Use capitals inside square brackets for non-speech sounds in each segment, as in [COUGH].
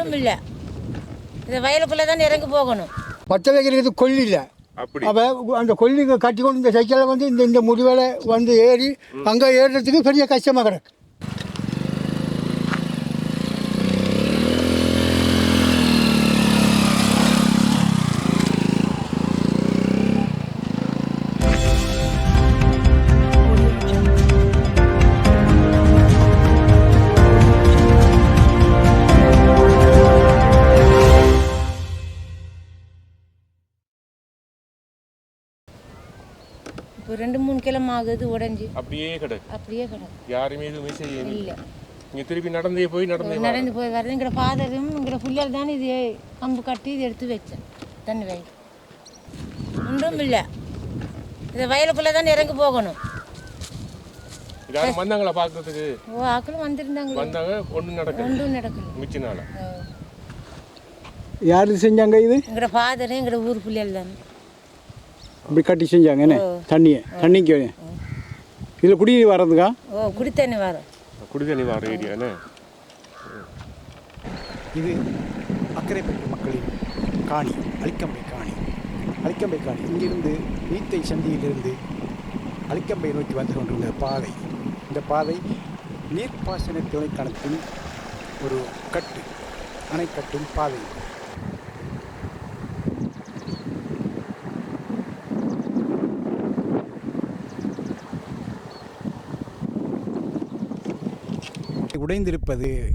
ஒன்றும் இல்லை இந்த வயலுக்குள்ளே தான் இறங்கி போகணும். பற்ற வைக்கிறது கொல்லி இல்லை அப்படி. அப்போ அந்த கொல்லி கட்டி கொண்டு இந்த சைக்கிளில் வந்து இந்த இந்த முடிவேல வந்து ஏறி அங்கே ஏறுறதுக்கு பெரிய கஷ்டமாக கிடக்கு. இப்போ ரெண்டு மூணு கிலோ ஆகுது உடஞ்சி. அப்படியே கிடக்கு. அப்படியே கிடக்கு. யாருமே எதுவுமே செய்ய இல்லை. நீங்க திருப்பி நடந்தே போய் நடந்தே. நடந்து போய் வர்றது எங்களோட ஃபாதரும் எங்களோட புள்ளியால் தானே இது கம்பு கட்டி இது எடுத்து வச்சேன். தண்ணி வயல். ஒன்றும் இல்லை. இந்த வயலுக்குள்ளே தான் இறங்கி போகணும். யாரும் வந்தாங்களா பார்க்கறதுக்கு? ஓ ஆக்களும் வந்திருந்தாங்க வந்தாங்க ஒன்றும் நடக்கல. ஒன்றும் நடக்கல. மிச்ச நாள. யார் செஞ்சாங்க இது? எங்களோட ஃபாதரும் எங்களோட ஊர் புள்ளியால் தானே. இப்படி கட்டி செஞ்சாங்க. என்ன? தண்ணியை. தண்ணிக்கு இதில் குடிநீர் வர்றதுக்கா ஓ குடி தண்ணி வரும் குடிதண்ணி வார ஏரியானே இது அக்கரைப்பட்டு மக்களின் காணி அலிக்கம்பை காணி. அலிக்கம்பை காணி. இங்கிருந்து நீத்தை சந்தியிலிருந்து அலிக்கம்பை நோக்கி வந்து கொண்டிருந்த பாதை. இந்த பாதை நீர்ப்பாசன துணைக்கணத்தின் ஒரு கட்டு அணைக்கட்டும் பாதை. உடைந்திருப்பது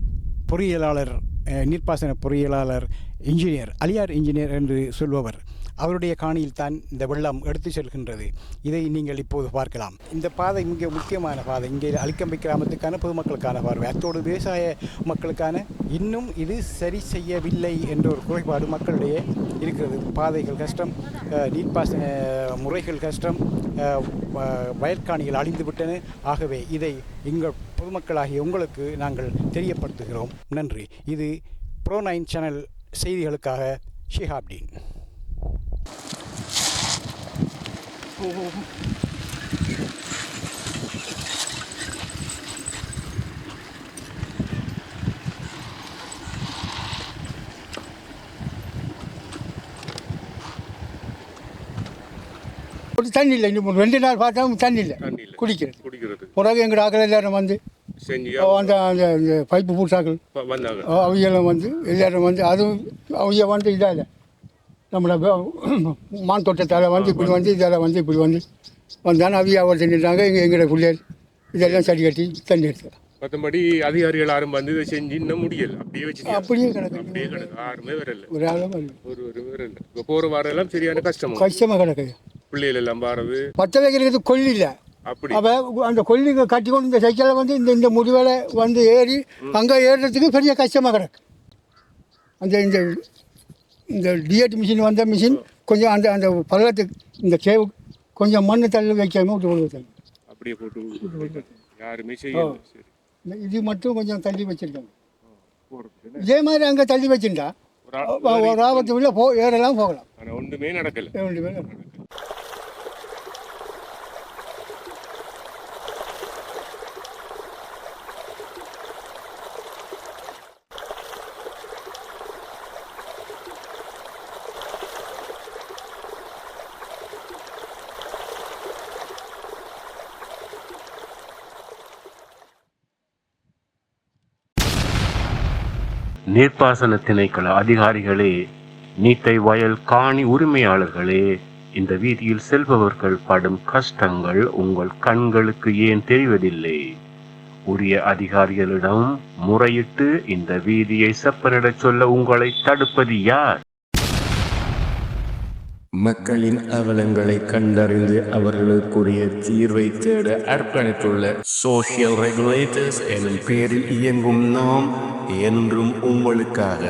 பொறியியலாளர் நீர்ப்பாசன பொறியியலாளர் இன்ஜினியர் அலியார் இன்ஜினியர் என்று சொல்பவர். அவருடைய காணியில் தான் இந்த வெள்ளம் எடுத்து செல்கின்றது. இதை நீங்கள் இப்போது பார்க்கலாம். இந்த பாதை மிக முக்கியமான பாதை. இங்கே அலிக்கம்பை கிராமத்துக்கான பொதுமக்களுக்கான பார்வை. அத்தோடு விவசாய மக்களுக்கான இன்னும் இது சரி செய்யவில்லை என்ற ஒரு குறைபாடு மக்களிடையே இருக்கிறது. பாதைகள் கஷ்டம் நீர்ப்பாசன முறைகள் கஷ்டம் வ- வயற்காணிகள் அழிந்துவிட்டன. ஆகவே இதை எங்கள் பொதுமக்களாகிய உங்களுக்கு நாங்கள் தெரியப்படுத்துகிறோம். நன்றி. இது ப்ரோ நைன் சேனல் செய்திகளுக்காக ஷிஹாப்டீன். ஒரு தண்ணி இல்லை இன்னும் ரெண்டு நாள் பார்த்தா தண்ணி இல்லை இல்லை குடிக்கிறது. குடிக்கிறது. பிறகு எங்கள் ஆக்கள் எல்லாரும் வந்து அந்த அந்த பைப்பு பூட்டாக்கள் வந்தாங்க. அவையெல்லாம் வந்து எல்லாரும் வந்து அதுவும் அவங்க வந்து இதால் நம்மளை [CLEARS THROAT] மான் தோட்டத்தால் வந்து இப்படி வந்து இதால் வந்து இப்படி வந்து. வந்தாலும் அவிய அவர் செஞ்சுட்டாங்க எங்கள் எங்களோட பிள்ளைகள். இதெல்லாம் சரி கட்டி தண்ணி எடுத்து. மற்றபடி அதிகாரிகள் யாரும் வந்து இதை செஞ்சு இன்னும் முடியல. அப்படியே வச்சு அப்படியே கிடக்கு அப்படியே கிடக்கு யாருமே வரல. ஒரு ஆளும். ஒரு ஒரு வரல. இப்போ போகிற வாரம் எல்லாம் சரியான கஷ்டமா? கஷ்டமாக கிடக்கு. பிள்ளைகள் எல்லாம் பாரது பற்ற வைக்கிறது கொல்லி இல்லை. அப்படி. அப்போ அந்த கொல்லி கட்டி கொண்டு இந்த சைக்கிளில் வந்து இந்த இந்த முடிவேல வந்து ஏறி அங்கே ஏறுறதுக்கு பெரிய கஷ்டமாக கிடக்கு. அந்த இந்த இந்த டிஎட் மிஷின் வந்த மிஷின் கொஞ்சம் அந்த அந்த பள்ளத்துக்கு இந்த கேவு கொஞ்சம் மண் தள்ளி வைக்காம விட்டு தள்ளி அப்படியே போட்டு யாருமே இது மட்டும் கொஞ்சம் தள்ளி வச்சிருக்காங்க. இதே மாதிரி அங்கே தள்ளி வச்சிருந்தா ஒரு ஆபத்து உள்ள போ ஏறலாம் போகலாம். ஒன்றுமே நடக்கல. ரெண்டு பேரும் நீர்ப்பாசன திணைக்கள அதிகாரிகளே நீட்டை வயல் காணி உரிமையாளர்களே இந்த வீதியில் செல்பவர்கள் படும் கஷ்டங்கள் உங்கள் கண்களுக்கு ஏன் தெரிவதில்லை? உரிய அதிகாரிகளிடம் முறையிட்டு இந்த வீதியை செப்பனிடச் சொல்ல உங்களை தடுப்பது யார்? மக்களின் அவலங்களை கண்டறிந்து அவர்களுக்குரிய தீர்வை தேட அர்ப்பணித்துள்ள சோசியல் ரெகுலேட்டர்ஸ் எனும் பெயரில் இயங்கும் நாம் என்றும் உங்களுக்காக